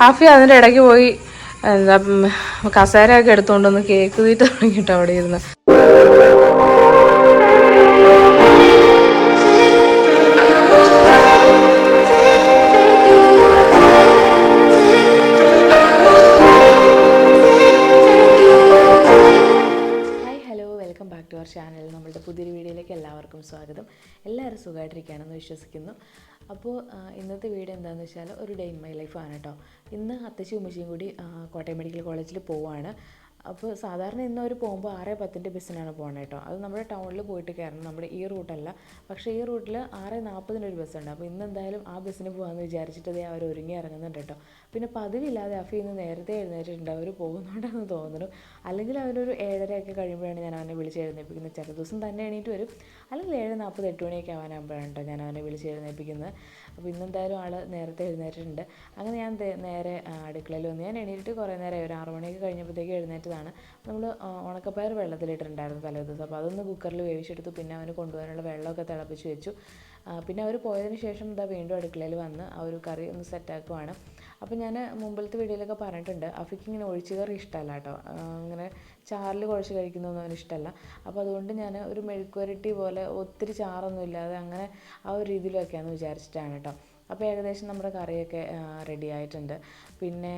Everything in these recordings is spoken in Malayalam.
ഹാഫി അതിന്റെ ഇടയ്ക്ക് പോയി എന്താ ഉം, കസേരയൊക്കെ എടുത്തുകൊണ്ടൊന്ന് കേക്ക് തീറ്റ തുടങ്ങിയിട്ട് അവിടെ ഇരുന്ന്. ചാനലിൽ hello welcome back to our channel നമ്മളുടെ പുതിയൊരു വീഡിയോയിലേക്ക് എല്ലാവർക്കും സ്വാഗതം. എല്ലാവരും സുഖമായിട്ടിരിക്കുകയാണെന്ന് വിശ്വസിക്കുന്നു. അപ്പോൾ ഇന്നത്തെ വീഡിയോ എന്താണെന്ന് വെച്ചാൽ ഒരു ഡേ ഇൻ മൈ ലൈഫാണ് കേട്ടോ ഇന്ന് അത്തച്ചി ഉമ്മച്ചിയും കൂടി കോട്ടയം മെഡിക്കൽ കോളേജിൽ പോവാണ്. അപ്പോൾ സാധാരണ ഇന്ന് അവർ പോകുമ്പോൾ ആറ് പത്തിന്റെ ബസ്സിനാണ് പോകുന്നത് കേട്ടോ അത് നമ്മുടെ ടൗണിൽ പോയിട്ട് കയറണം നമ്മുടെ ഈ റൂട്ടല്ല പക്ഷേ ഈ റൂട്ടിൽ ആറ് നാൽപ്പതിനൊരു ബസ്സുണ്ട് അപ്പോൾ ഇന്ന് എന്തായാലും ആ ബസ്സിന് പോകാമെന്ന് വിചാരിച്ചിട്ട് ദേ അവർ ഒരുങ്ങി ഇറങ്ങുന്നുണ്ട് കേട്ടോ പിന്നെ പതിവില്ലാതെ അഫി ഇന്ന് നേരത്തെ എഴുന്നേറ്റിട്ടുണ്ട്. അവർ പോകുന്നുണ്ടെന്ന് തോന്നുന്നു. അല്ലെങ്കിൽ അവരൊരു ഏഴരയൊക്കെ കഴിയുമ്പോഴാണ് ഞാൻ അവനെ വിളിച്ച് എഴുന്നേൽപ്പിക്കുന്നത്. ചില ദിവസം തന്നെ എണീറ്റ് വരും. അല്ലെങ്കിൽ ഏഴ് നാൽപ്പത് എട്ട് മണിയൊക്കെ ആവാനാകുമ്പോഴാണ് കേട്ടോ ഞാൻ അവനെ വിളിച്ച് എഴുന്നേൽപ്പിക്കുന്നത്. അപ്പോൾ ഇന്നെന്തായാലും ആൾ നേരത്തെ എഴുന്നേറ്റിട്ടുണ്ട്. അങ്ങനെ ഞാൻ നേരെ അടുക്കളയിൽ വന്ന്. ഞാൻ എണീറ്റ് കുറേ നേരം ഒരു ആറ് മണിയൊക്കെ കഴിഞ്ഞപ്പോഴത്തേക്ക് എഴുന്നേറ്റതാണ്. നമ്മൾ ഉണക്കപ്പയർ വെള്ളത്തിലിട്ടിട്ടുണ്ടായിരുന്നു തലേ ദിവസം. അപ്പോൾ അതൊന്ന് കുക്കറിൽ വേവിച്ചെടുത്തു. പിന്നെ അവന് കൊണ്ടുപോകാനുള്ള വെള്ളമൊക്കെ തിളപ്പിച്ച് വെച്ചു. പിന്നെ അവർ പോയതിന് ശേഷം ഇതാ വീണ്ടും അടുക്കളയിൽ വന്ന് ആ ഒരു കറി ഒന്ന് സെറ്റാക്കുവാണ് അപ്പോൾ ഞാൻ മുമ്പിലത്തെ വീഡിയോയിലൊക്കെ പറഞ്ഞിട്ടുണ്ട്. അഫിക്ക് ഇങ്ങനെ ഒഴിച്ചു കറി ഇഷ്ടമല്ല കേട്ടോ അങ്ങനെ ചാറിൽ കുഴച്ച് കഴിക്കുന്നൊന്നും അവന് ഇഷ്ടമല്ല അപ്പോൾ അതുകൊണ്ട് ഞാൻ ഒരു മെഴുക്കുവരട്ടി പോലെ ഒത്തിരി ചാറൊന്നും ഇല്ലാതെ അങ്ങനെ ആ ഒരു രീതിയിലൊക്കെയാണെന്ന് വിചാരിച്ചിട്ടാണ് കേട്ടോ അപ്പോൾ ഏകദേശം നമ്മുടെ കറിയൊക്കെ റെഡി ആയിട്ടുണ്ട്. പിന്നെ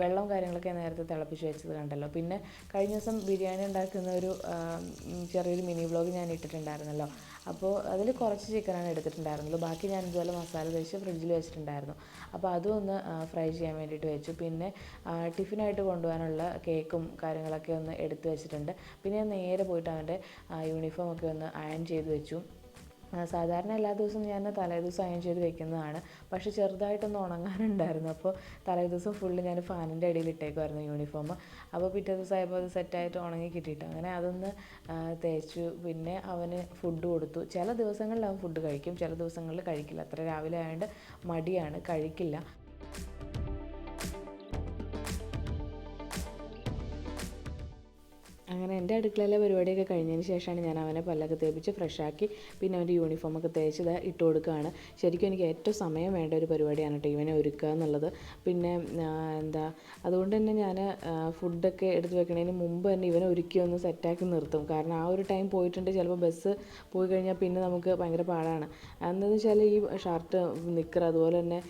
വെള്ളവും കാര്യങ്ങളൊക്കെ നേരത്തെ തിളപ്പിച്ച് വെച്ചത് കണ്ടല്ലോ. പിന്നെ കഴിഞ്ഞ ദിവസം ബിരിയാണി ഉണ്ടാക്കുന്ന ഒരു ചെറിയൊരു മിനി വ്ളോഗ് ഞാൻ ഇട്ടിട്ടുണ്ടായിരുന്നല്ലോ. അപ്പോൾ അതിൽ കുറച്ച് ചിക്കനാണ് എടുത്തിട്ടുണ്ടായിരുന്നുള്ളൂ. ബാക്കി ഞാൻ ഇതുപോലെ മസാല തേച്ച് ഫ്രിഡ്ജിൽ വെച്ചിട്ടുണ്ടായിരുന്നു. അപ്പോൾ അതും ഒന്ന് ഫ്രൈ ചെയ്യാൻ വേണ്ടിയിട്ട് വെച്ചു. പിന്നെ ടിഫിനായിട്ട് കൊണ്ടുപോകാനുള്ള കേക്കും കാര്യങ്ങളൊക്കെ ഒന്ന് എടുത്ത് വെച്ചിട്ടുണ്ട്. പിന്നെ ഞാൻ നേരെ പോയിട്ട് അവന്റെ യൂണിഫോം ഒക്കെ ഒന്ന് അയൺ ചെയ്ത് വെച്ചു. സാധാരണ എല്ലാ ദിവസവും ഞാൻ തലേദിവസം അയൺ ചെയ്ത് വെക്കുന്നതാണ്. പക്ഷേ ചെറുതായിട്ടൊന്ന് ഉണങ്ങാനുണ്ടായിരുന്നു. അപ്പോൾ തലേദിവസം ഫുള്ള് ഞാൻ ഫാനിന്റെ അടിയിൽ ഇട്ടേക്കുമായിരുന്നു യൂണിഫോം അപ്പോൾ പിറ്റേ ദിവസം ആയപ്പോൾ അത് സെറ്റായിട്ട് ഉണങ്ങി കിട്ടിയിട്ട് അങ്ങനെ അതൊന്ന് തേച്ചു. പിന്നെ അവന് ഫുഡ് കൊടുത്തു. ചില ദിവസങ്ങളിൽ അവൻ ഫുഡ് കഴിക്കും. ചില ദിവസങ്ങളിൽ കഴിക്കില്ല. അത്ര രാവിലെ ആയതുകൊണ്ട് മടിയാണ്. കഴിക്കില്ല. അങ്ങനെ എന്റെ അടുക്കളയിലെ പരിപാടിയൊക്കെ കഴിഞ്ഞതിന് ശേഷമാണ് ഞാൻ അവനെ പല്ലൊക്കെ തേപ്പിച്ച് ഫ്രഷാക്കി പിന്നെ അവന്റെ യൂണിഫോമൊക്കെ തേച്ച് ഇത് ഇട്ട് കൊടുക്കുകയാണ്. ശരിക്കും എനിക്ക് ഏറ്റവും സമയം വേണ്ട ഒരു പരിപാടിയാണ് കേട്ടോ ഇവനെ ഒരുക്കുക എന്നുള്ളത്. പിന്നെ എന്താ അതുകൊണ്ട് തന്നെ ഞാൻ ഫുഡൊക്കെ എടുത്ത് വെക്കണതിന് മുമ്പ് തന്നെ ഇവനെ ഒരുക്കി ഒന്ന് സെറ്റാക്കി നിർത്തും. കാരണം ആ ഒരു ടൈം പോയിട്ടുണ്ട് ചിലപ്പോൾ ബസ് പോയി കഴിഞ്ഞാൽ പിന്നെ നമുക്ക് ഭയങ്കര പാടാണ്. എന്താണെന്ന് വെച്ചാൽ ഈ ഷർട്ട് നിക്കർ അതുപോലെ തന്നെ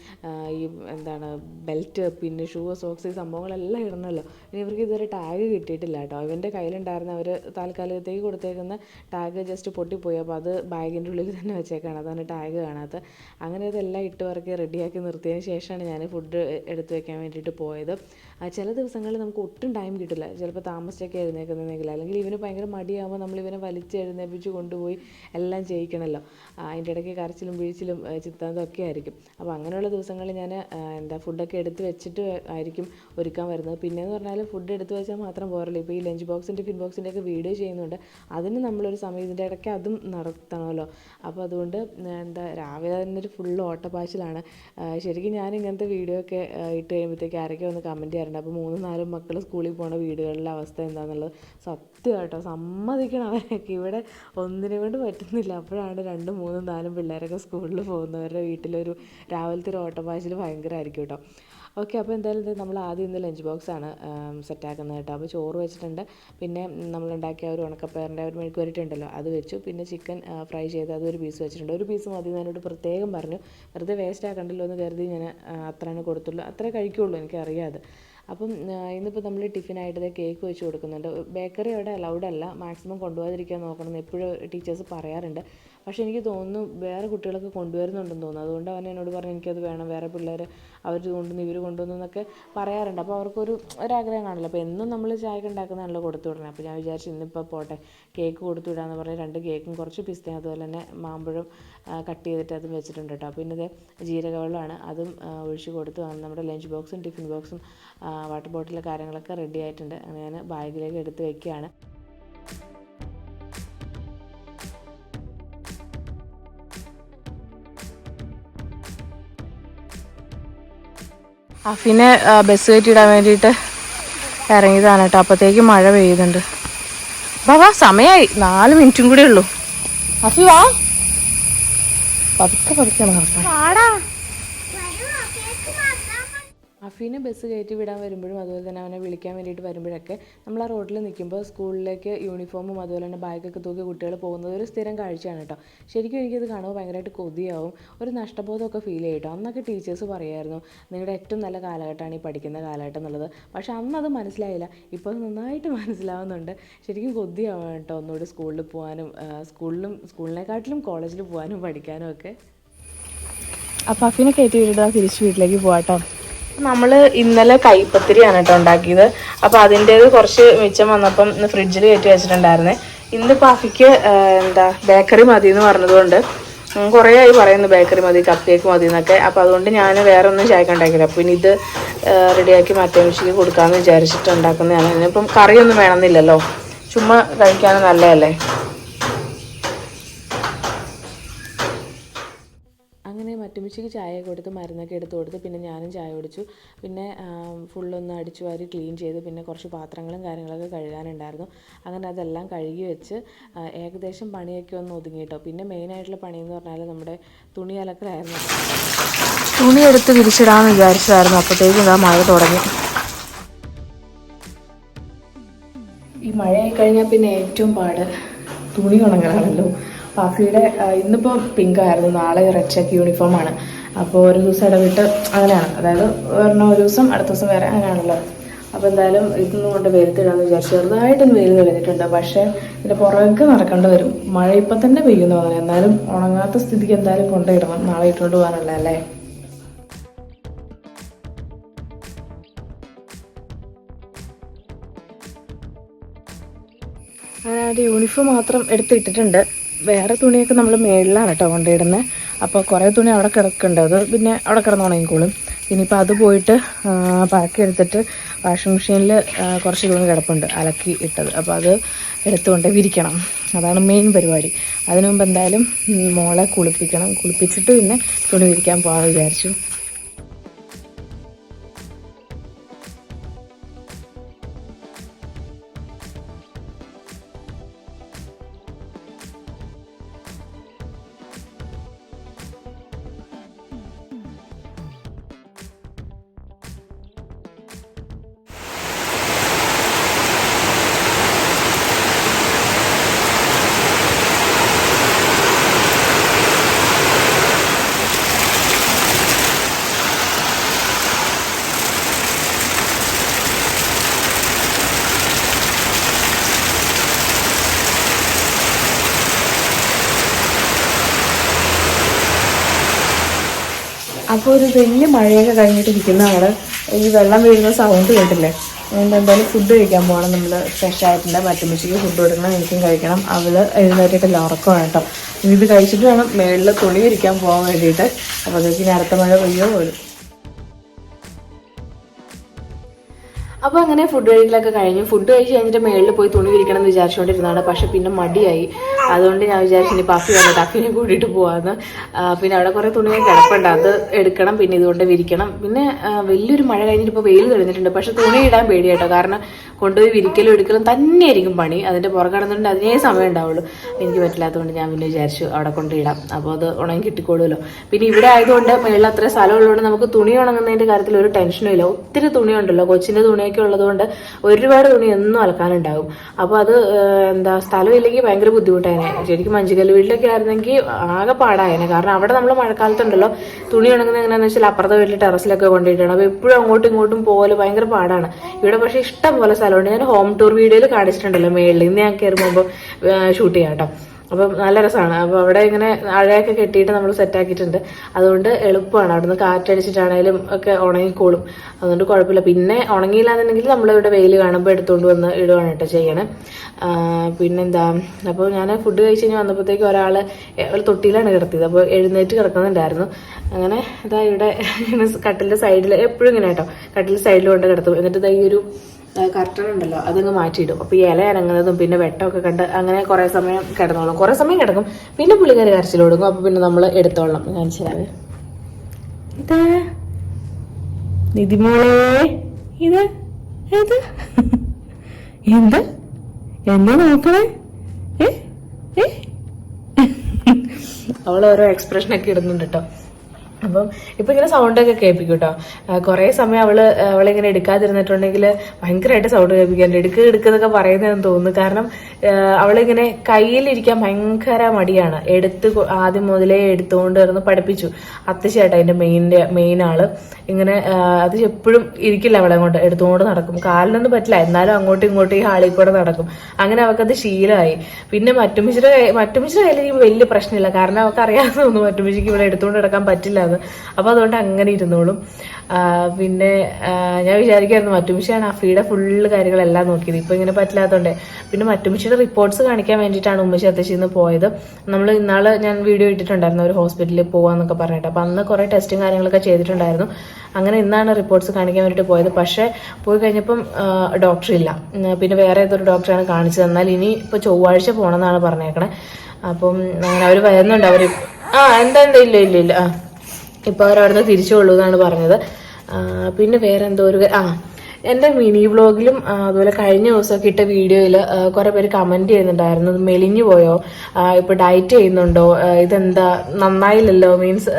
ഈ എന്താണ് ബെൽറ്റ് പിന്നെ ഷൂ സോക്സ് ഈ സംഭവങ്ങളെല്ലാം ഇടണമല്ലോ ഇനി ഇവർക്ക് ഇതുവരെ ടാഗ് കിട്ടിയിട്ടില്ല കേട്ടോ. ഇവന്റെ കയ്യിലുണ്ടായിരുന്ന അവർ താൽക്കാലികത്തേക്ക് കൊടുത്തേക്കുന്ന ടാഗ് ജസ്റ്റ് പൊട്ടിപ്പോയി. അപ്പോൾ അത് ബാഗിന്റെ ഉള്ളിൽ തന്നെ വെച്ചേക്കാണ്. അതാണ് ടാഗ് കാണാത്തത്. അങ്ങനെ ഇതെല്ലാം ഇട്ട് വറക്കി റെഡിയാക്കി നിർത്തിയതിന് ശേഷമാണ് ഞാൻ ഫുഡ് എടുത്ത് വെക്കാൻ വേണ്ടിയിട്ട് പോയത്. ചില ദിവസങ്ങളിൽ നമുക്ക് ഒട്ടും ടൈം കിട്ടില്ല. ചിലപ്പോൾ താമസിച്ചൊക്കെ എഴുന്നേക്കുന്നെങ്കിൽ അല്ലെങ്കിൽ ഇവന് ഭയങ്കര മടിയാകുമ്പോൾ നമ്മൾ ഇവനെ വലിച്ച് എഴുന്നേൽപ്പിച്ച് കൊണ്ടുപോയി എല്ലാം ചെയ്യിക്കണമല്ലോ അതിന്റെ ഇടയ്ക്ക് കരച്ചിലും വീഴ്ചിലും ചിത്താന്തം ഒക്കെ ആയിരിക്കും. അപ്പോൾ അങ്ങനെയുള്ള ദിവസങ്ങളിൽ ഞാൻ എന്താ ഫുഡൊക്കെ എടുത്ത് വെച്ചിട്ട് ആയിരിക്കും ഒരുക്കാൻ വരുന്നത്. പിന്നെയെന്ന് പറഞ്ഞാൽ ഫുഡ് എടുത്ത് വെച്ചാൽ മാത്രം പോരല്ലോ. ഇപ്പോൾ ഈ ലഞ്ച് ബോക്സിന്റെ ഫിൻ ബോക്സിന്റെ ഒക്കെ വീഡിയോ ചെയ്യുന്നുണ്ട്. അതിന് നമ്മളൊരു സമയം ഇതിന്റെ ഇടയ്ക്ക് അതും നടത്തണമല്ലോ. അപ്പോൾ അതുകൊണ്ട് എന്താ രാവിലെ തന്നെ ഒരു ഫുൾ ഓട്ടപ്പാച്ചിലാണ്. ശരിക്കും ഞാൻ ഇങ്ങനത്തെ വീഡിയോ ഒക്കെ ഇട്ട് കഴിയുമ്പോഴത്തേക്ക് ആരൊക്കെ ഒന്ന് കമന്റ് അപ്പോൾ മൂന്നും നാലും മക്കൾ സ്കൂളിൽ പോകുന്ന വീടുകളിലെ അവസ്ഥ എന്താണെന്നുള്ളത് സത്യം കേട്ടോ സമ്മതിക്കണം അവരൊക്കെ. ഇവിടെ ഒന്നിനു കൊണ്ട് പറ്റുന്നില്ല. അപ്പോഴാണ് രണ്ടും മൂന്നും നാലും പിള്ളേരൊക്കെ സ്കൂളിൽ പോകുന്നവരുടെ വീട്ടിലൊരു രാവിലത്തെ ഒരു ഓട്ടപ്പാച്ചിൽ ഭയങ്കരമായിരിക്കും കേട്ടോ. ഓക്കെ അപ്പോൾ എന്തായാലും നമ്മൾ ആദ്യം ഇന്ന് ലഞ്ച് ബോക്സ് ആണ് സെറ്റാക്കുന്നത് കേട്ടോ. അപ്പോൾ ചോറ് വെച്ചിട്ടുണ്ട്. പിന്നെ നമ്മൾ ഉണ്ടാക്കിയ ഒരു ഉണക്കപ്പയറിന്റെ ഒരു മെഴുക്ക് വരട്ടുണ്ടല്ലോ അത് വെച്ചു. പിന്നെ ചിക്കൻ ഫ്രൈ ചെയ്ത് ഒരു പീസ് വെച്ചിട്ടുണ്ട്. ഒരു പീസ് മതി എന്ന് എന്നോട് പ്രത്യേകം പറഞ്ഞു. വെറുതെ വേസ്റ്റ് ആക്കണ്ടല്ലോ എന്ന് കരുതി ഞാൻ അത്രയാണ് കൊടുത്തുള്ളൂ. അത്രേ കഴിക്കുള്ളൂ എനിക്കറിയാതെ. അപ്പം ഇന്നിപ്പോൾ നമ്മൾ ടിഫിനായിട്ട് കേക്ക് വെച്ച് കൊടുക്കുന്നുണ്ട്. ബേക്കറി അവിടെ അലൗഡ് അല്ല. മാക്സിമം കൊണ്ടുപോകാതിരിക്കാൻ നോക്കണം എന്ന് എപ്പോഴും ടീച്ചേഴ്സ് പറയാറുണ്ട്. പക്ഷേ എനിക്ക് തോന്നുന്നു വേറെ കുട്ടികളൊക്കെ കൊണ്ടുവരുന്നുണ്ടെന്ന് തോന്നുന്നു. അതുകൊണ്ട് അവൻ എന്നോട് പറഞ്ഞു എനിക്കത് വേണം വേറെ പിള്ളേർ അവർ കൊണ്ടുവന്നു ഇവർ കൊണ്ടുവന്നു എന്നൊക്കെ പറയാറുണ്ട്. അപ്പോൾ അവർക്കൊരു ഒരാഗ്രഹം കാണില്ല അപ്പോൾ എന്നും നമ്മൾ ചായക്ക് ഉണ്ടാക്കുന്നതാണല്ലോ കൊടുത്തു വിടണം അപ്പോൾ ഞാൻ വിചാരിച്ചു ഇന്നിപ്പോൾ പോട്ടെ കേക്ക് കൊടുത്തു വിടാമെന്ന് പറഞ്ഞ് രണ്ട് കേക്കും കുറച്ച് പിസ്തയും അതുപോലെ തന്നെ മാമ്പഴം കട്ട് ചെയ്തിട്ട് അതും വെച്ചിട്ടുണ്ട് കേട്ടോ. പിന്നെ ഇത് ജീരകവെള്ളമാണ്. അതും ഒഴിച്ച് കൊടുത്തു നമ്മുടെ ലഞ്ച് ബോക്സും ടിഫിൻ ബോക്സും വാട്ടർ ബോട്ടിലെ കാര്യങ്ങളൊക്കെ റെഡി ആയിട്ടുണ്ട്. അങ്ങനെ ഞാൻ ബാഗിലേക്ക് എടുത്ത് വെക്കുകയാണ്. അഫിനെ ബസ് കയറ്റിയിടാൻ വേണ്ടിയിട്ട് ഇറങ്ങിയതാണ് കേട്ടോ. അപ്പോഴത്തേക്ക് മഴ പെയ്യുന്നുണ്ട്. ബാബാ സമയമായി നാല് മിനിറ്റും കൂടെ ഉള്ളൂ. അഫി വാ. പതുക്കെ പതുക്കെ നടക്കാം അഫീനെ ബസ് കയറ്റി വിടാൻ വരുമ്പോഴും അതുപോലെ തന്നെ അവനെ വിളിക്കാൻ വേണ്ടിയിട്ട് വരുമ്പോഴൊക്കെ നമ്മൾ ആ റോഡിൽ നിൽക്കുമ്പോൾ സ്കൂളിലേക്ക് യൂണിഫോമും അതുപോലെ തന്നെ ബാഗൊക്കെ തൂക്കി കുട്ടികൾ പോകുന്നത് ഒരു സ്ഥിരം കാഴ്ചയാണ് കേട്ടോ ശരിക്കും എനിക്കത് കാണുമ്പോൾ ഭയങ്കരമായിട്ട് കൊതിയാവും. ഒരു നഷ്ടബോധമൊക്കെ ഫീൽ ചെയ്യും കേട്ടോ അന്നൊക്കെ ടീച്ചേഴ്സ് പറയുമായിരുന്നു നിങ്ങളുടെ ഏറ്റവും നല്ല കാലഘട്ടമാണ് ഈ പഠിക്കുന്ന കാലഘട്ടം എന്നുള്ളത്. പക്ഷേ അന്നത് മനസ്സിലായില്ല. ഇപ്പോൾ നന്നായിട്ട് മനസ്സിലാവുന്നുണ്ട്. ശരിക്കും കൊതിയാവും കേട്ടോ ഒന്നുകൂടി സ്കൂളിൽ പോകാനും സ്കൂളിലും സ്കൂളിനെക്കാട്ടിലും കോളേജിൽ പോകാനും പഠിക്കാനും ഒക്കെ. അപ്പം അഫിനെ കയറ്റി വിട്ടിട്ട് തിരിച്ച് വീട്ടിലേക്ക് പോവാട്ടോ. നമ്മൾ ഇന്നലെ കൈപ്പത്തിരിയാണ് കേട്ടോ ഉണ്ടാക്കിയത്. അപ്പോൾ അതിന്റേത് കുറച്ച് മിച്ചം വന്നപ്പം ഫ്രിഡ്ജിൽ കയറ്റി വെച്ചിട്ടുണ്ടായിരുന്നേ. ഇന്ന് പാഫിക്ക് എന്താ ബേക്കറി മതി എന്ന് പറഞ്ഞതുകൊണ്ട് കുറേ ആയി പറയുന്നു ബേക്കറി മതി കപ്പ് കേക്ക് മതി എന്നൊക്കെ. അപ്പോൾ അതുകൊണ്ട് ഞാൻ വേറെ ഒന്നും ചായക്ക് ഉണ്ടാക്കില്ല അപ്പോൾ ഇനി ഇത് റെഡിയാക്കി മറ്റേ മിഷിക്ക് കൊടുക്കാമെന്ന് വിചാരിച്ചിട്ട് ഉണ്ടാക്കുന്നതാണ്. ഇനിയിപ്പം കറിയൊന്നും വേണമെന്നില്ലല്ലോ. ചുമ്മാ കഴിക്കാനും നല്ലതല്ലേ? മറ്റുമിച്ചിക്ക് ചായ കൊടുത്ത് മരുന്നൊക്കെ എടുത്ത് കൊടുത്ത് പിന്നെ ഞാനും ചായ കുടിച്ചു. പിന്നെ ഫുള്ളൊന്ന് അടിച്ചു വാരി ക്ലീൻ ചെയ്ത് പിന്നെ കുറച്ച് പാത്രങ്ങളും കാര്യങ്ങളൊക്കെ കഴുകാനുണ്ടായിരുന്നു. അങ്ങനെ അതെല്ലാം കഴുകി വെച്ച് ഏകദേശം പണിയൊക്കെ ഒന്ന് ഒതുങ്ങി കേട്ടോ. പിന്നെ മെയിനായിട്ടുള്ള പണിയെന്ന് എന്ന് പറഞ്ഞാൽ നമ്മുടെ തുണി അലക്കലായിരുന്നു. തുണി എടുത്ത് വിരിച്ചിടാമെന്ന് വിചാരിച്ചതായിരുന്നു. അപ്പോഴത്തേക്കും ഇതാ മഴ തുടങ്ങി. ഈ മഴയായി കഴിഞ്ഞാൽ പിന്നെ ഏറ്റവും പാട് തുണി ഉണങ്ങലാണല്ലോ. പാഫിയുടെ ഇന്നിപ്പോൾ പിങ്ക് ആയിരുന്നു. നാളെ റെഡ് ചെക്ക് യൂണിഫോമാണ് അപ്പോൾ ഒരു ദിവസം ഇടവിട്ട് അങ്ങനെയാണ്. അതായത് ഒരെണ്ണം ഒരു ദിവസം അടുത്ത ദിവസം വേറെ അങ്ങനെയാണല്ലോ. അപ്പോൾ എന്തായാലും ഇതൊന്നും കൊണ്ട് വെയിലത്തിടാന്ന് വിചാരിച്ചു. ചെറുതായിട്ടൊന്ന് വെയിൽ തെളിഞ്ഞിട്ടുണ്ട് പക്ഷേ ഇതിന്റെ പുറകെ നടക്കേണ്ടി വരും. മഴ ഇപ്പം തന്നെ പെയ്യുന്നു തോന്നുന്നു എന്നാലും ഉണങ്ങാത്ത സ്ഥിതിക്ക് എന്തായാലും കൊണ്ടുപോയിടണം നാളെ ഇട്ടുകൊണ്ട് പോകാനുള്ളതല്ലേ യൂണിഫോം മാത്രം എടുത്തിട്ടിട്ടുണ്ട്. വേറെ തുണിയൊക്കെ നമ്മൾ മേളിലാണ് കേട്ടോ കൊണ്ടിടുന്നത് അപ്പോൾ കുറേ തുണി അവിടെ കിടക്കുന്നുണ്ട്. അത് പിന്നെ അവിടെ കിടന്ന് ഇനിയിപ്പോൾ അത് പോയിട്ട് പാക്ക് എടുത്തിട്ട് വാഷിംഗ് മെഷീനിൽ കുറച്ച് തുണി കിടപ്പുണ്ട്. അലക്കി ഇട്ടത്. അപ്പോൾ അത് എടുത്തുകൊണ്ട് വിരിക്കണം അതാണ് മെയിൻ പരിപാടി. അതിനു മുമ്പ് എന്തായാലും മോളെ കുളിപ്പിക്കണം. കുളിപ്പിച്ചിട്ട് പിന്നെ തുണി വിരിക്കാൻ പോകാമെന്ന് വിചാരിച്ചു. അപ്പോൾ ഒരു വലിയ മഴയൊക്കെ കഴിഞ്ഞിട്ട് ഇരിക്കുന്ന അവിടെ ഈ വെള്ളം വീഴുന്ന സൗണ്ട് കേട്ടില്ലേ? അതുകൊണ്ട് എന്തായാലും ഫുഡ് കഴിക്കാൻ പോകണം. നമ്മൾ ഫ്രഷ് ആയിട്ടുണ്ട്. മറ്റുമിച്ചിക്ക് ഫുഡ് കൊടുക്കണം. എനിക്കും കഴിക്കണം. അവൾ എഴുന്നേറ്റിട്ടില്ല. ഉറക്കമാണ് കേട്ടോ. ഇത് കഴിച്ചിട്ട് വേണം മേളിൽ തുണി പോകാൻ വേണ്ടിയിട്ട്. ഇനി അടുത്ത മഴ പെയ്യോ? പോലും അപ്പോൾ അങ്ങനെ ഫുഡ് കഴിക്കലൊക്കെ കഴിഞ്ഞു. ഫുഡ് കഴിച്ച് കഴിഞ്ഞിട്ട് മേളിൽ പോയി തുണി വിരിക്കണം എന്ന് വിചാരിച്ചുകൊണ്ടിരുന്നതാണ് പക്ഷെ പിന്നെ മടിയായി. അതുകൊണ്ട് ഞാൻ വിചാരിച്ചു ഇനി പഫി വന്നിട്ട് അഫിനെ കൂട്ടിയിട്ട് പോവാന്ന്. പിന്നെ അവിടെ കുറേ തുണികൾ കിടപ്പുണ്ട്. അത് എടുക്കണം പിന്നെ ഇതുകൊണ്ട് വിരിക്കണം. പിന്നെ വലിയൊരു മഴ കഴിഞ്ഞിട്ട് ഇപ്പോൾ വെയിൽ തെളിഞ്ഞിട്ടുണ്ട്. പക്ഷെ തുണി ഇടാൻ പേടിയാട്ടോ. കാരണം കൊണ്ടുപോയി വിരിക്കലും എടുക്കലും തന്നെയായിരിക്കും പണി. അതിന്റെ പുറകെ കിടന്നിട്ട് അതിനേ സമയം ഉണ്ടാവുള്ളൂ. എനിക്ക് പറ്റില്ലാത്തതുകൊണ്ട് ഞാൻ പിന്നെ വിചാരിച്ചു അവിടെ കൊണ്ടിടാം അപ്പോൾ അത് ഉണങ്ങി കിട്ടിക്കോളുമല്ലോ. പിന്നെ ഇവിടെ ആയതുകൊണ്ട് മേളിൽ അത്ര സ്ഥലമുള്ളതുകൊണ്ട് നമുക്ക് തുണി ഉണങ്ങുന്നതിന്റെ കാര്യത്തിൽ ഒരു ടെൻഷനും ഇല്ല. ഒത്തിരി തുണിയുണ്ടല്ലോ. കൊച്ചിന്റെ തുണിയൊക്കെ ഉള്ളതുകൊണ്ട് ഒരുപാട് തുണി എന്നും അലക്കാനുണ്ടാകും. അപ്പോൾ അത് എന്താ സ്ഥലമില്ലെങ്കിൽ ഭയങ്കര ബുദ്ധിമുട്ടായനെ ശരിക്കും മഞ്ചുകല്ല് വീട്ടിലൊക്കെ ആയിരുന്നെങ്കിൽ ആകെ പാടായനെ. കാരണം അവിടെ നമ്മൾ മഴക്കാലത്തുണ്ടല്ലോ തുണി ഉണങ്ങുന്ന എങ്ങനെയാണെന്ന് വെച്ചാൽ അപ്പുറത്തെ വീട്ടിൽ ടെറസിലൊക്കെ കൊണ്ടിട്ടാണ്. അപ്പോൾ എപ്പോഴും അങ്ങോട്ടും ഇങ്ങോട്ടും പോകൽ ഭയങ്കര പാടാണ്. ഇവിടെ പക്ഷേ ഇഷ്ടം പോലെ സ്ഥലമുണ്ട്. ഞാൻ ഹോം ടൂർ വീഡിയോയിൽ കാണിച്ചിട്ടുണ്ടല്ലോ മേളിൽ ഇന്ന് ഞാൻ കയറി പോകുമ്പോൾ ഷൂട്ട് ചെയ്യാം കേട്ടോ അപ്പം നല്ല രസമാണ്. അപ്പോൾ അവിടെ ഇങ്ങനെ അഴയൊക്കെ കെട്ടിയിട്ട് നമ്മൾ സെറ്റാക്കിയിട്ടുണ്ട് അതുകൊണ്ട് എളുപ്പമാണ്. അവിടുന്ന് കാറ്റടിച്ചിട്ടാണേലും ഒക്കെ ഉണങ്ങിക്കോളും. അതുകൊണ്ട് കുഴപ്പമില്ല. പിന്നെ ഉണങ്ങിയില്ല എന്നുണ്ടെങ്കിൽ നമ്മളിവിടെ വെയിൽ കാണുമ്പോൾ എടുത്തുകൊണ്ട് വന്ന് ഇടുകയാണ് കേട്ടോ ചെയ്യണേ. പിന്നെന്താ? അപ്പോൾ ഞാൻ ഫുഡ് കഴിച്ച് കഴിഞ്ഞ് വന്നപ്പോഴത്തേക്ക് ഒരാൾ ഒരു തൊട്ടിയിലാണ് കിടത്തിയത്. അപ്പോൾ എഴുന്നേറ്റ് കിടക്കുന്നുണ്ടായിരുന്നു. അങ്ങനെ ഇതാ ഇവിടെ കട്ടിലിന്റെ സൈഡിൽ എപ്പോഴും ഇങ്ങനെ കേട്ടോ. കട്ടിലിന്റെ സൈഡിൽ കൊണ്ട് കിടത്തും. എന്നിട്ട് ഇതാ ഈ ഒരു കർട്ടൺ ഉണ്ടല്ലോ അതങ്ങ് മാറ്റിയിടും. അപ്പോൾ ഇല ഇറങ്ങുന്നതും പിന്നെ വെട്ടമൊക്കെ കണ്ട് അങ്ങനെ കുറേ സമയം കിടന്നോളും. കുറേ സമയം കിടക്കും. പിന്നെ പുള്ളിക്കാരി കരച്ചിൽ കൊടുക്കും അപ്പോൾ പിന്നെ നമ്മൾ എടുത്തോളാം കാണിച്ചു തരാവേ. ഇതാ. നിതിമോളെ ഇത് ഏത്? എന്ത്? എന്താ നോക്കണേ. അവൾ ഓരോ എക്സ്പ്രഷൻ ഒക്കെ ഇടുന്നുണ്ട് കേട്ടോ അപ്പം ഇപ്പൊ ഇങ്ങനെ സൗണ്ടൊക്കെ കേൾപ്പിക്കും കേട്ടോ കുറെ സമയം അവൾ അവളിങ്ങനെ എടുക്കാതിരുന്നിട്ടുണ്ടെങ്കിൽ ഭയങ്കരമായിട്ട് സൗണ്ട് കേൾപ്പിക്കാറുണ്ട് എടുക്കുക എടുക്കുന്നൊക്കെ പറയുന്നതെന്ന് തോന്നുന്നു. കാരണം അവളിങ്ങനെ കയ്യിലിരിക്കാൻ ഭയങ്കര മടിയാണ്. എടുത്ത് ആദ്യം മുതലേ എടുത്തുകൊണ്ട് വരുന്ന പഠിപ്പിച്ചു. അത്തശ്ശേട്ടാ അതിന്റെ മെയിന്റെ മെയിൻ ആൾ. ഇങ്ങനെ അത് എപ്പോഴും ഇരിക്കില്ല അവളെ കൊണ്ട്. എടുത്തുകൊണ്ട് നടക്കും. കാലിനൊന്നും പറ്റില്ല. എന്നാലും അങ്ങോട്ടും ഇങ്ങോട്ടും ഈ ഹാളിൽ കൂടെ നടക്കും. അങ്ങനെ അവൾക്കത് ശീലമായി. പിന്നെ മറ്റുമിച്ചിയുടെ മറ്റുമിച്ചിയുടെ കയ്യിൽ വലിയ പ്രശ്നമില്ല. കാരണം അവൾക്ക് അറിയാതെ തോന്നുന്നു മറ്റുമിച്ചിക്ക് ഇവിടെ എടുത്തുകൊണ്ട് നടക്കാൻ പറ്റില്ല എന്ന് അപ്പൊ അതുകൊണ്ട് അങ്ങനെ ഇരുന്നോളും. പിന്നെ ഞാൻ വിചാരിക്കായിരുന്നു മറ്റുമിഷയാണ് അഫിയുടെ ഫുള്ള് കാര്യങ്ങളെല്ലാം നോക്കിയത്. ഇപ്പൊ ഇങ്ങനെ പറ്റില്ലാത്തതുകൊണ്ട് പിന്നെ മറ്റുമിഷയുടെ റിപ്പോർട്ട്സ് കാണിക്കാൻ വേണ്ടിയിട്ടാണ് ഉമ്മശി അത്തശ്ശിന്ന് പോയത്. നമ്മൾ ഇന്നാൾ ഞാൻ വീഡിയോ ഇട്ടിട്ടുണ്ടായിരുന്നു ഒരു ഹോസ്പിറ്റലിൽ പോകാമെന്നൊക്കെ പറഞ്ഞിട്ട്. അപ്പൊ അന്ന് കുറെ ടെസ്റ്റും കാര്യങ്ങളൊക്കെ ചെയ്തിട്ടുണ്ടായിരുന്നു. അങ്ങനെ ഇന്നാണ് റിപ്പോർട്ട്സ് കാണിക്കാൻ വേണ്ടിയിട്ട് പോയത്. പക്ഷേ പോയി കഴിഞ്ഞപ്പം ഡോക്ടർ ഇല്ല. പിന്നെ വേറെ ഏതൊരു ഡോക്ടറാണ് കാണിച്ചത്. എന്നാൽ ഇനി ഇപ്പൊ ചൊവ്വാഴ്ച പോകണമെന്നാണ് പറഞ്ഞേക്കണേ. അപ്പം അങ്ങനെ അവർ വരുന്നുണ്ട്. അവർ ആ എന്താ എന്താ? ഇല്ല ഇല്ല ഇല്ല. ആ. ഇപ്പൊ അവരവിടുന്ന് തിരിച്ചുള്ളൂ എന്നാണ് പറഞ്ഞത്. പിന്നെ വേറെ എന്തോ ഒരു ആ എന്റെ മിനി വ്ളോഗിലും അതുപോലെ കഴിഞ്ഞ ദിവസമൊക്കെ ഇട്ട വീഡിയോയിൽ കുറെ പേര് കമന്റ് ചെയ്യുന്നുണ്ടായിരുന്നു. മെലിഞ്ഞു പോയോ? ഇപ്പോൾ ഇപ്പൊ ഡയറ്റ് ചെയ്യുന്നുണ്ടോ? ഇതെന്താ? നന്നായില്ലല്ലോ? മീൻസ്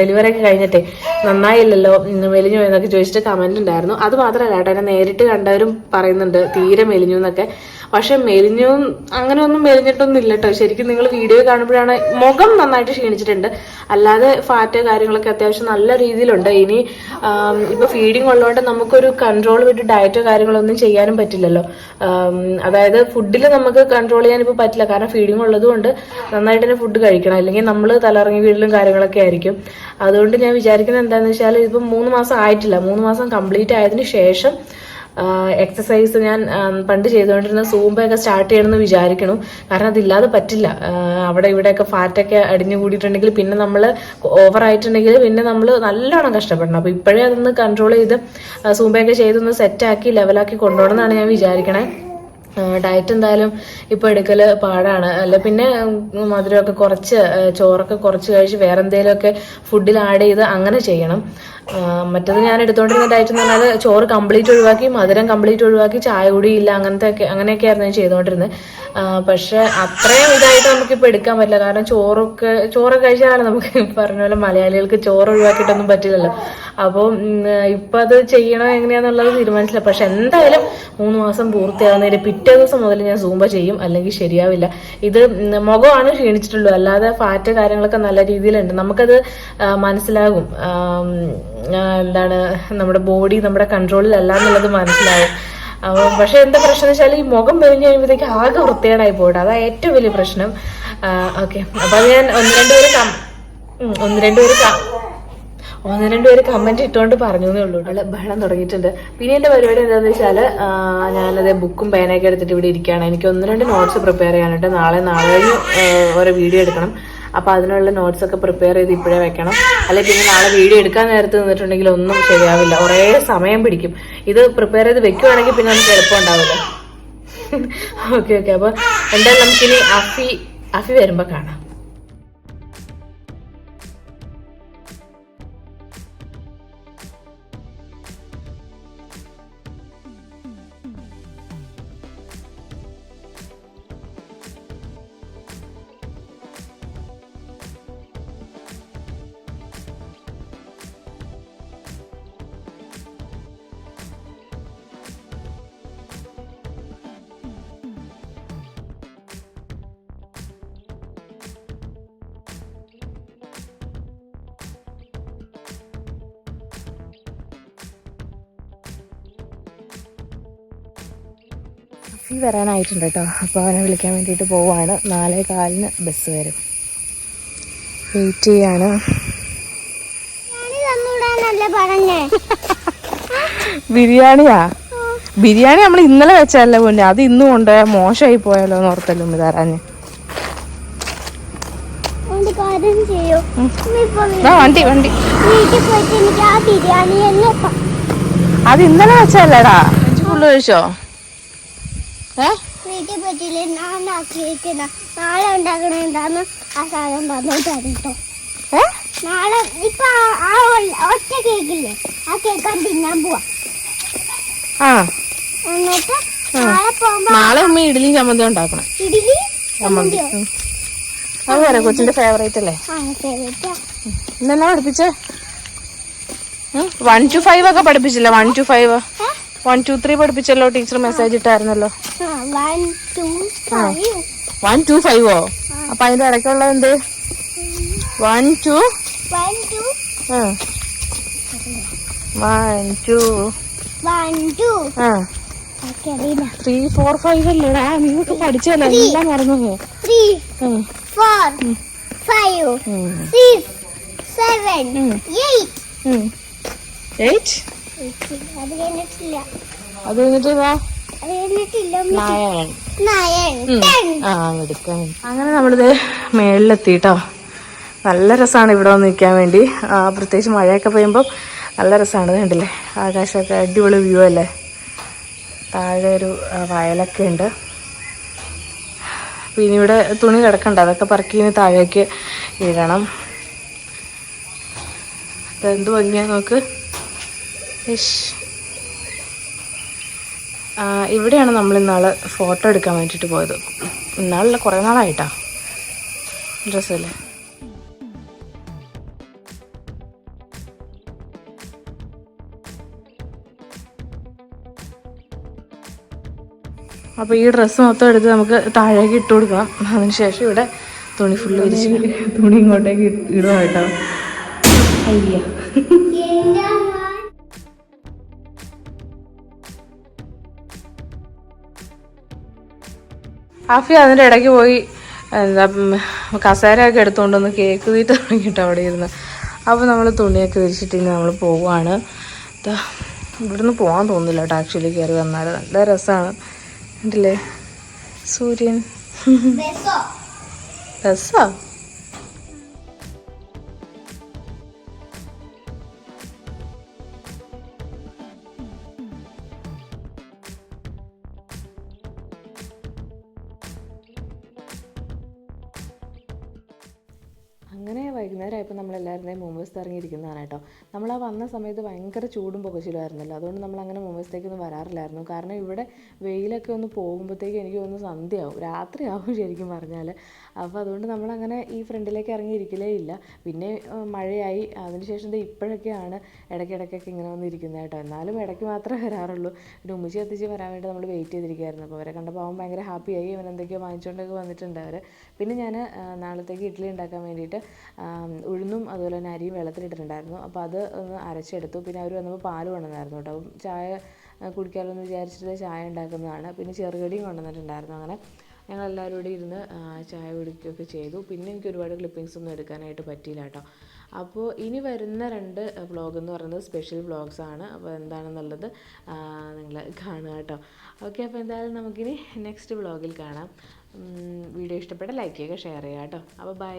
ഡെലിവറി ഒക്കെ കഴിഞ്ഞിട്ടേ നന്നായില്ലല്ലോ? മെലിഞ്ഞു പോയെന്നൊക്കെ ചോദിച്ചിട്ട് കമന്റ് ഉണ്ടായിരുന്നു. അത് മാത്രമല്ല കേട്ടോ എന്നെ നേരിട്ട് കണ്ടവരും പറയുന്നുണ്ട് തീരെ മെലിഞ്ഞു എന്നൊക്കെ. പക്ഷെ മെലിഞ്ഞു അങ്ങനെ ഒന്നും മെലിഞ്ഞിട്ടൊന്നും ഇല്ല കേട്ടോ ശരിക്കും നിങ്ങൾ വീഡിയോ കാണുമ്പോഴാണ് മുഖം നന്നായിട്ട് ക്ഷീണിച്ചിട്ടുണ്ട്. അല്ലാതെ ഫാറ്റ് കാര്യങ്ങളൊക്കെ അത്യാവശ്യം നല്ല രീതിയിലുണ്ട്. ഇനി ഇപ്പൊ ഫീഡിങ് ഉള്ളതുകൊണ്ട് നമുക്കൊരു കൺട്രോൾ വിട്ട് ഡയറ്റോ കാര്യങ്ങളൊന്നും ചെയ്യാനും പറ്റില്ലല്ലോ. അതായത് ഫുഡിൽ നമുക്ക് കൺട്രോൾ ചെയ്യാൻ ഇപ്പോൾ പറ്റില്ല. കാരണം ഫീഡിങ് ഉള്ളതുകൊണ്ട് നന്നായിട്ട് തന്നെ ഫുഡ് കഴിക്കണം. അല്ലെങ്കിൽ നമ്മൾ തലറങ്ങി വീട്ടിലും കാര്യങ്ങളൊക്കെ ആയിരിക്കും. അതുകൊണ്ട് ഞാൻ വിചാരിക്കുന്നത് എന്താണെന്ന് വെച്ചാൽ ഇപ്പം മൂന്ന് മാസം ആയിട്ടില്ല. മൂന്ന് മാസം കംപ്ലീറ്റ് ആയതിനു ശേഷം എക്സസൈസ് ഞാൻ പണ്ട് ചെയ്തുകൊണ്ടിരുന്ന സൂമ്പയൊക്കെ സ്റ്റാർട്ട് ചെയ്യണമെന്ന് വിചാരിക്കണം. കാരണം അതില്ലാതെ പറ്റില്ല. അവിടെ ഇവിടെയൊക്കെ ഫാറ്റൊക്കെ അടിഞ്ഞു കൂടിയിട്ടുണ്ടെങ്കിൽ പിന്നെ നമ്മൾ ഓവർ ആയിട്ടുണ്ടെങ്കിൽ പിന്നെ നമ്മൾ നല്ലോണം കഷ്ടപ്പെടണം. അപ്പോൾ ഇപ്പോഴേ അതൊന്ന് കൺട്രോൾ ചെയ്ത് സൂമ്പയൊക്കെ ചെയ്തൊന്ന് സെറ്റാക്കി ലെവലാക്കി കൊണ്ടുപോകണം എന്നാണ് ഞാൻ വിചാരിക്കണേ. ഡയറ്റ് എന്തായാലും ഇപ്പൊ എടുക്കൽ പാടാണ്. അല്ല പിന്നെ മധുരമൊക്കെ കുറച്ച് ചോറൊക്കെ കുറച്ച് കഴിച്ച് വേറെ എന്തെങ്കിലുമൊക്കെ ഫുഡിൽ ആഡ് ചെയ്ത് അങ്ങനെ ചെയ്യണം. മറ്റത് ഞാൻ എടുത്തോണ്ടിരുന്ന ഡയറ്റ് എന്ന് പറഞ്ഞാൽ ചോറ് കംപ്ലീറ്റ് ഒഴിവാക്കി മധുരം കംപ്ലീറ്റ് ഒഴിവാക്കി ചായ കൂടി ഇല്ല അങ്ങനത്തെ ഒക്കെ അങ്ങനെയൊക്കെയായിരുന്നു ഞാൻ ചെയ്തുകൊണ്ടിരുന്നത് പക്ഷെ അത്രയും ഇതായിട്ട് നമുക്കിപ്പോൾ എടുക്കാൻ പറ്റില്ല. കാരണം ചോറൊക്കെ ചോറൊക്കെ കഴിച്ചാലാണ് നമുക്ക് പറഞ്ഞ പോലെ മലയാളികൾക്ക് ചോറ് ഒഴിവാക്കിയിട്ടൊന്നും പറ്റില്ലല്ലോ. അപ്പോൾ ഇപ്പം അത് ചെയ്യണോ എങ്ങനെയാന്നുള്ളത് തീരുമാനിച്ചില്ല. പക്ഷെ എന്തായാലും മൂന്ന് മാസം പൂർത്തിയാകുന്നതിന് പിറ്റേ ദിവസം മുതൽ ഞാൻ സൂമ്പ ചെയ്യും. അല്ലെങ്കിൽ ശരിയാവില്ല. ഇത് മുഖമാണ് ക്ഷീണിച്ചിട്ടുള്ളൂ. അല്ലാതെ ഫാറ്റ് കാര്യങ്ങളൊക്കെ നല്ല രീതിയിലുണ്ട്. നമുക്കത് മനസ്സിലാകും. എന്താണ് നമ്മുടെ ബോഡി നമ്മുടെ കൺട്രോളിലല്ല എന്നുള്ളത് മനസ്സിലാവും. പക്ഷെ എന്താ പ്രശ്നം വെച്ചാൽ ഈ മുഖം മെലിഞ്ഞ് കഴിയുമ്പോഴത്തേക്ക് ആകെ വൃത്തികേടായി പോകട്ടെ അതാ ഏറ്റവും വലിയ പ്രശ്നം. ഓക്കെ അപ്പൊ അത് ഞാൻ ഒന്ന് രണ്ട് പേര് കം- ഉം, ഒന്ന് രണ്ട് പേര് ക- ഒന്ന് രണ്ട് പേര് കമന്റ് ഇട്ടുകൊണ്ട് പറഞ്ഞു എന്നേ ഉള്ളൂ അല്ലെ ബഹളം തുടങ്ങിയിട്ടുണ്ട്. പിന്നെ എന്റെ പരിപാടി എന്താന്ന് വെച്ചാൽ ഞാനത് ബുക്കും പേനയൊക്കെ എടുത്തിട്ട് ഇവിടെ ഇരിക്കുകയാണ്. എനിക്ക് ഒന്ന് രണ്ട് നോട്ട്സ് പ്രിപ്പയർ ചെയ്യാനുണ്ട്. നാളെ നാളെ ഓരോ വീഡിയോ എടുക്കണം. അപ്പൊ അതിനുള്ള നോട്ട്സ് ഒക്കെ പ്രിപ്പയർ ചെയ്ത് ഇപ്പോഴേ വെക്കണം. അല്ലെങ്കിൽ പിന്നെ നാളെ വീഡിയോ എടുക്കാൻ നേരത്ത് നിന്നിട്ടുണ്ടെങ്കിൽ ഒന്നും ശരിയാവില്ല. കുറേ സമയം പിടിക്കും. ഇത് പ്രിപ്പയർ ചെയ്ത് വെക്കുവാണെങ്കിൽ പിന്നെ നമുക്ക് എളുപ്പം ഉണ്ടാവില്ല. ഓക്കെ ഓക്കെ അപ്പൊ എന്തായാലും നമുക്കിനി അഫി അഫി വരുമ്പോ കാണാം. അഫി വരാനായിട്ടുണ്ട് കേട്ടോ. അപ്പോൾ അവനെ വിളിക്കാൻ വേണ്ടിയിട്ട് പോവാണ്. നാലേ കാലിന് ബസ് വരും. വെയിറ്റ് ചെയ്യാണ്. ബിരിയാണിയാ? ബിരിയാണി നമ്മൾ ഇന്നലെ വെച്ചല്ലേ പൊന്നെ. അത് ഇന്നും കൊണ്ടുപോയാൽ മോശമായി പോയാലോ എന്ന് ഓർത്തല്ലോ ഉമ്മ തരാഞ്ഞ്. വണ്ടി വണ്ടി അത് ഇന്നലെ വെച്ചല്ലേടാ ഫുള്ള് കഴിച്ചോ? വീട്ടിൽ പറ്റില്ല ഞാൻ ആക്കിയിരിക്കുന്ന നാളെ ഉണ്ടാക്കണ എന്താന്ന് ആ സാധനം കേട്ടോ നാളെ ഇപ്പൊ ആ- ഒറ്റ കേക്കില്ലേ? ആ തിന്നാൻ പോവാ. എന്നിട്ട് നാളെ പോകുമ്പോ നാളെ ഉമ്മ ഇഡ്ഡലിയും ചമ്മന്തി ഉണ്ടാക്കണം. ഇഡ്ഡലി ചമ്മന്തി. അത് പോരെ കൊച്ചിന്റെ ഫേവറേറ്റ് അല്ലേ? ഇന്നെന്നാ പഠിപ്പിച്ചേ? വൺ ടു ഫൈവ് ഒക്കെ പഠിപ്പിച്ചില്ല? One two five one two three പഠിപ്പിച്ചല്ലോ teacher message ഇട്ടായിരുന്നല്ലോ. വൺ ടു ഫൈവ് അപ്പൊ അതിന്റെ ഇടയ്ക്കുള്ളത് എന്ത്? One two one two three four five അല്ലേടാ നീ ഒക്കെ പഠിച്ചല്ലോ എല്ലാം മറന്നു three four five six seven eight eight അത് കഴിഞ്ഞിട്ടില്ല. അത് കഴിഞ്ഞിട്ട് അങ്ങനെ നമ്മളിത് മേളിലെത്തിട്ടോ നല്ല രസമാണ് ഇവിടെ വന്ന് നിൽക്കാൻ വേണ്ടി. ആ, പ്രത്യേകിച്ച് മഴയൊക്കെ പെയ്യുമ്പോൾ നല്ല രസമാണ് കണ്ടില്ലേ? ആകാശമൊക്കെ അടിപൊളി വ്യൂ അല്ലേ? താഴെ ഒരു വയലൊക്കെ ഉണ്ട്. പിന്നെ ഇവിടെ തുണി കിടക്കണ്ട. അതൊക്കെ പറക്കി താഴേക്ക് ഇടണം. അതെന്ത് ഭംഗിയാ നോക്ക്. ഇവിടെയാണ് നമ്മൾ ഇന്നാൾ ഫോട്ടോ എടുക്കാൻ വേണ്ടിയിട്ട് പോയത്. ഇന്നാളല്ല കുറേ നാളായിട്ടാ. ഡ്രസ്സല്ലേ അപ്പോൾ ഈ ഡ്രസ്സ് മൊത്തം എടുത്ത് നമുക്ക് താഴേക്ക് ഇട്ട് കൊടുക്കാം. അതിനുശേഷം ഇവിടെ തുണി ഫുള്ള് വിരിച്ച്. തുണി ഇങ്ങോട്ടേക്ക് ഇടുക കേട്ടോ. അയ്യ ആഫി അതിന്റെ ഇടയ്ക്ക് പോയി എന്താ കസേരയൊക്കെ എടുത്തുകൊണ്ടൊന്ന് കേക്ക് തീറ്റ തുടങ്ങിയിട്ട് അവിടെ ഇരുന്ന്. അപ്പോൾ നമ്മൾ തുണിയൊക്കെ വിരിച്ചിട്ട് ഇനി നമ്മൾ പോവുകയാണ് ഇവിടുന്ന് പോകാൻ തോന്നുന്നില്ല കേട്ടോ ആക്ച്വലി കയറി വന്നാൽ നല്ല രസമാണ് കണ്ടില്ലേ? സൂര്യൻ. രസാ? അങ്ങനെ വൈകുന്നേരം ആയപ്പോൾ നമ്മളെല്ലാവരുടെയും മുമ്പസ്ത് ഇറങ്ങിയിരിക്കുന്നതാണ് കേട്ടോ. നമ്മൾ ആ വന്ന സമയത്ത് ഭയങ്കര ചൂടും പുകച്ചിലുമായിരുന്നല്ലോ. അതുകൊണ്ട് നമ്മൾ അങ്ങനെ മുമ്പസ്തേക്കൊന്നും വരാറില്ലായിരുന്നു. കാരണം ഇവിടെ വെയിലൊക്കെ ഒന്ന് പോകുമ്പോഴത്തേക്ക് എനിക്ക് തോന്നുന്നു സന്ധ്യയാവും. രാത്രിയാവും ശരിക്കും പറഞ്ഞാൽ അപ്പോൾ അതുകൊണ്ട് നമ്മളങ്ങനെ ഈ ഫ്രണ്ടിലേക്ക് ഇറങ്ങിയിരിക്കലേ ഇല്ല. പിന്നെ മഴയായി. അതിനുശേഷം ദേ ഇപ്പോഴൊക്കെയാണ് ഇടയ്ക്കിടയ്ക്കൊക്കെ ഇങ്ങനെ വന്നിരിക്കുന്നത് കേട്ടോ. എന്നാലും ഇടയ്ക്ക് മാത്രമേ വരാറുള്ളൂ. പിന്നെ ഉമ്മച്ചി എത്തിച്ച് വരാൻ വേണ്ടി നമ്മൾ വെയിറ്റ് ചെയ്തിരിക്കുകയായിരുന്നു. അപ്പോൾ അവരെ കണ്ടപ്പോൾ അവൻ ഭയങ്കര ഹാപ്പിയായി അവൻ എന്തൊക്കെയോ വാങ്ങിച്ചുകൊണ്ടൊക്കെ വന്നിട്ടുണ്ട് അവർ പിന്നെ ഞാൻ നാളത്തേക്ക് ഇഡ്ഡലി ഉണ്ടാക്കാൻ വേണ്ടിയിട്ട് ഉഴുന്നും അതുപോലെ തന്നെ അരിയും വെള്ളത്തിലിട്ടിട്ടുണ്ടായിരുന്നു അപ്പോൾ അത് ഒന്ന് അരച്ചെടുത്തു. പിന്നെ അവർ വന്നപ്പോൾ പാൽ കൊണ്ടുവന്നായിരുന്നു കേട്ടോ. ചായ കുടിക്കാമല്ലോ എന്ന് വിചാരിച്ചിട്ട് ചായ ഉണ്ടാക്കുന്നതാണ്. പിന്നെ ചെറുകടിയും കൊണ്ടുവന്നിട്ടുണ്ടായിരുന്നു അങ്ങനെ. ഞങ്ങൾ എല്ലാവരും കൂടി ഇരുന്ന് ചായ കുടിക്കുകയൊക്കെ ചെയ്തു. പിന്നെ എനിക്ക് ഒരുപാട് ക്ലിപ്പിങ്സ് ഒന്നും എടുക്കാനായിട്ട് പറ്റിയില്ല കേട്ടോ. അപ്പോൾ ഇനി വരുന്ന രണ്ട് വ്ളോഗ് എന്ന് പറയുന്നത് സ്പെഷ്യൽ വ്ളോഗ്സ് ആണ്. അപ്പോൾ എന്താണെന്നുള്ളത് നിങ്ങൾ കാണുക കേട്ടോ. ഓക്കെ അപ്പോൾ എന്തായാലും നമുക്കിനി നെക്സ്റ്റ് വ്ളോഗിൽ കാണാം. വീഡിയോ ഇഷ്ടപ്പെട്ട ലൈക്ക് ചെയ്യുക ഷെയർ ചെയ്യുക കേട്ടോ. അപ്പോൾ ബൈ